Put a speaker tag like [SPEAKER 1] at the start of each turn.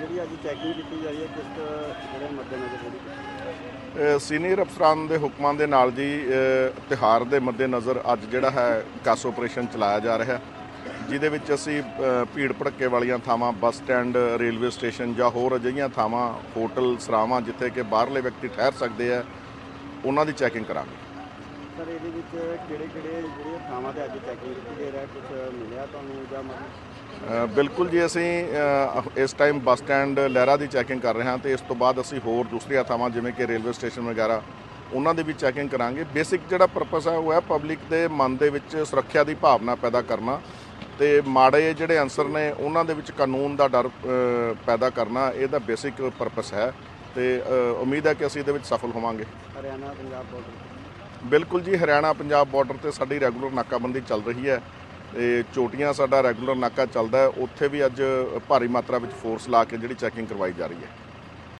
[SPEAKER 1] ਜਿਹੜੀ ਅੱਜ ਚੈਕਿੰਗ ਕੀਤੀ ਜਾ ਰਹੀ ਹੈ, ਕਿਸ ਜਿਹੜੇ ਮੱਦੇਨਜ਼ਰ ਜਿਹੜੀ ਸੀਨੀਅਰ ਅਫਸਰਾਂ ਦੇ ਹੁਕਮਾਂ ਦੇ ਨਾਲ ਜੀ ਤਿਹਾਰ ਦੇ ਮੱਦੇਨਜ਼ਰ ਅੱਜ ਜਿਹੜਾ ਹੈ ਕਾਸ ਆਪਰੇਸ਼ਨ ਚਲਾਇਆ ਜਾ ਰਿਹਾ ਜਿਹਦੇ ਵਿੱਚ ਅਸੀਂ ਭੀੜ ਭੜੱਕੇ ਵਾਲੀਆਂ ਥਾਵਾਂ, ਬੱਸ ਸਟੈਂਡ, ਰੇਲਵੇ ਸਟੇਸ਼ਨ ਜਾਂ ਹੋਰ ਅਜਿਹੀਆਂ ਥਾਵਾਂ, ਹੋਟਲ, ਸਰਾਵਾਂ ਜਿੱਥੇ ਕਿ ਬਾਹਰਲੇ ਵਿਅਕਤੀ ਠਹਿਰ ਸਕਦੇ ਆ ਉਹਨਾਂ ਦੀ ਚੈਕਿੰਗ ਕਰਾਂਗੇ।
[SPEAKER 2] ਸਰ ਇਹਦੇ ਵਿੱਚ ਕਿਹੜੇ ਕਿਹੜੇ ਜਿਹੜੀਆਂ ਥਾਵਾਂ ਤੇ ਅੱਜ ਚੈਕਿੰਗ ਕੀਤੀ ਦੇ ਰਿਹਾ ਕੁਝ ਮਿਲਿਆ ਤੁਹਾਨੂੰ ਜਾਂ
[SPEAKER 1] ਬਿਲਕੁਲ ਜੀ ਅਸੀਂ ਅ, ਇਸ ਟਾਈਮ ਬੱਸ ਸਟੈਂਡ ਲਹਿਰਾ ਦੀ ਚੈਕਿੰਗ ਕਰ ਰਹੇ ਹਾਂ ਤੇ ਇਸ ਤੋਂ ਬਾਅਦ ਅਸੀਂ ਹੋਰ ਦੂਸਰੀਆਂ ਥਾਵਾਂ ਜਿਵੇਂ ਕਿ ਰੇਲਵੇ ਸਟੇਸ਼ਨ ਵਗੈਰਾ ਉਹਨਾਂ ਦੀ ਵੀ ਚੈਕਿੰਗ ਕਰਾਂਗੇ। ਬੇਸਿਕ ਜਿਹੜਾ ਪਰਪਸ ਹੈ ਉਹ ਹੈ ਪਬਲਿਕ ਦੇ ਮਨ ਦੇ ਵਿੱਚ ਸੁਰੱਖਿਆ ਦੀ ਭਾਵਨਾ ਪੈਦਾ ਕਰਨਾ ਤੇ ਮਾੜੇ ਜਿਹੜੇ ਅਨਸਰ ਨੇ ਉਹਨਾਂ ਦੇ ਵਿੱਚ ਕਾਨੂੰਨ ਦਾ ਡਰ ਅ, ਪੈਦਾ ਕਰਨਾ ਇਹਦਾ ਬੇਸਿਕ ਪਰਪਸ ਹੈ ਤੇ ਅ, ਉਮੀਦ ਹੈ ਕਿ ਅਸੀਂ ਇਹਦੇ ਵਿੱਚ ਸਫਲ ਹੋਵਾਂਗੇ।
[SPEAKER 2] ਹਰਿਆਣਾ ਪੰਜਾਬ ਬਾਰਡਰ
[SPEAKER 1] ਬਿਲਕੁਲ ਜੀ, ਹਰਿਆਣਾ ਪੰਜਾਬ ਬਾਰਡਰ ਤੇ ਸਾਡੀ ਰੈਗੂਲਰ ਨਾਕਾਬੰਦੀ ਚੱਲ ਰਹੀ ਹੈ। ਤੇ ਚੋਟੀਆਂ ਸਾਡਾ ਰੈਗੂਲਰ ਨਾਕਾ ਚੱਲਦਾ ਉੱਥੇ ਵੀ ਅੱਜ ਭਾਰੀ ਮਾਤਰਾ ਵਿੱਚ ਫੋਰਸ ਲਾ ਕੇ ਜਿਹੜੀ ਚੈਕਿੰਗ ਕਰਵਾਈ ਜਾ ਰਹੀ ਹੈ।